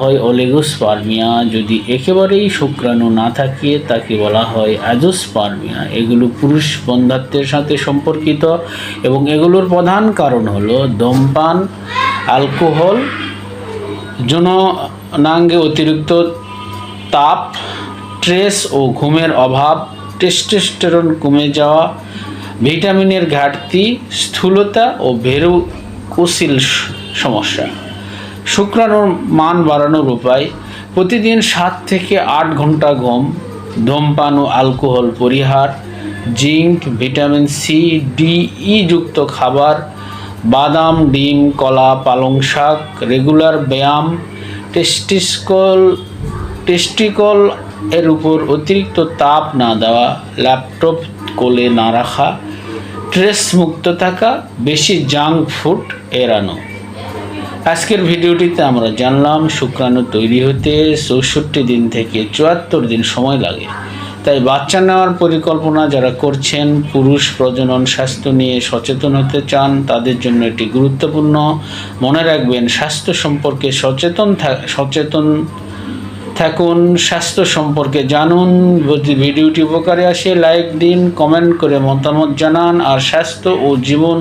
হয় অলিগোস্পার্মিয়া যদি একেবারেই শুক্রাণু না থাকে, তাকে বলা হয় অ্যাজোস্পার্মিয়া এগুলো পুরুষ বন্ধাত্বের সাথে সম্পর্কিত এবং এগুলোর প্রধান কারণ হলো ধূমপান অ্যালকোহল যৌনাঙ্গে অতিরিক্ত তাপ, স্ট্রেস ও ঘুমের অভাব, টেস্টোস্টেরন কমে যাওয়া, ভিটামিনের ঘাটতি, স্থূলতা ও ভেরুকুসিল সমস্যা। শুক্রাণুর মান বাড়ানোর উপায়, প্রতিদিন সাত থেকে আট ঘণ্টা ঘুম, ধূমপান ও অ্যালকোহল পরিহার, zinc, vitamin C, D, E যুক্ত খাবার, বাদাম, ডিম, কলা, পালং শাক, রেগুলার ব্যায়াম, টেস্টিসকল, টেস্টিকল এর উপর অতিরিক্ত তাপ না দেওয়া, ল্যাপটপ কোলে না রাখা, স্ট্রেস মুক্ত থাকা, বেশি জাঙ্ক ফুড এড়ানো। আজকের ভিডিওটিতে আমরা জানলাম, শুক্রাণু তৈরি হতে চৌষট্টি দিন থেকে চুয়াত্তর দিন সময় লাগে। তাই বাচ্চা নেওয়ার পরিকল্পনা যারা করছেন, পুরুষ প্রজনন স্বাস্থ্য নিয়ে সচেতন হতে চান, তাদের জন্য এটি গুরুত্বপূর্ণ। মনে রাখবেন, স্বাস্থ্য সম্পর্কে সচেতন সচেতন থাকুন, স্বাস্থ্য সম্পর্কে জানুন। যদি ভিডিওটি উপকারে আসে, লাইক দিন, কমেন্ট করে মতামত জানান। আর স্বাস্থ্য ও জীবন